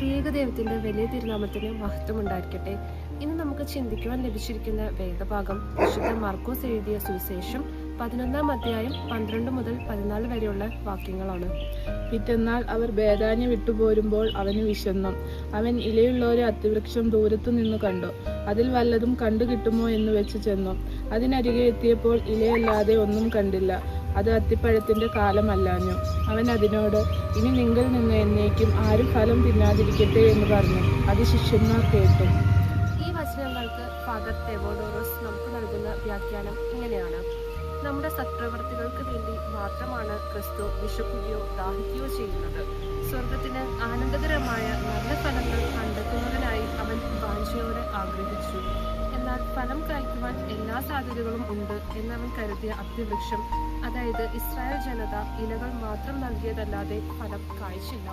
ത്രിയേക ദൈവത്തിന്റെ വലിയ തിരുനാമത്തിന് മഹത്വം ഉണ്ടായിരിക്കട്ടെ ഇന്ന് നമുക്ക് ചിന്തിക്കുവാൻ ലഭിച്ചിരിക്കുന്ന വേദഭാഗം വിശുദ്ധ മാർക്കോസ് എഴുതിയ സുവിശേഷം പതിനൊന്നാം അധ്യായം പന്ത്രണ്ട് മുതൽ പതിനാല് വരെയുള്ള വാക്യങ്ങളാണ്. പിറ്റന്നാൾ അവർ ബേദാന്യ വിട്ടുപോരുമ്പോൾ അവന് വിശന്നു. അവൻ ഇലയുള്ള ഒരു അത്തിവൃക്ഷം ദൂരത്തു നിന്ന് കണ്ടു. അതിൽ വല്ലതും കണ്ടു കിട്ടുമോ എന്ന് വെച്ച് ചെന്നു. അതിനരികെ എത്തിയപ്പോൾ ഇലയല്ലാതെ ഒന്നും കണ്ടില്ല. അത് അത്തിപ്പഴത്തിന്റെ കാലമല്ലാഞ്ഞു. അവൻ അതിനോട് ഇനി നിങ്ങൾ നിന്ന് എന്നേക്കും ആരും ഫലം തിന്നാതിരിക്കട്ടെ എന്ന് പറഞ്ഞു. അത് ശിഷ്യന്മാർ കേട്ടു. ഈ വചനങ്ങൾക്ക് ഫാദർ തെവോഡോറോസ് നമുക്ക് നൽകുന്ന വ്യാഖ്യാനം ഇങ്ങനെയാണ്. നമ്മുടെ സത്പ്രവർത്തികൾക്ക് വേണ്ടി മാത്രമാണ് ക്രിസ്തു വിശക്കുകയോ ദാഹിക്കുകയോ ചെയ്യുന്നത്. സ്വർഗത്തിന് ആനന്ദകരമായ ഫലം കായ്ക്കുവാൻ എല്ലാ സാധ്യതകളും ഉണ്ട് എന്നവൻ കരുതിയ അത്തിവൃക്ഷം അതായത് ഇസ്രായേൽ ജനത ഇലകൾ മാത്രം നൽകിയതല്ലാതെ ഫലം കായ്ച്ചില്ല.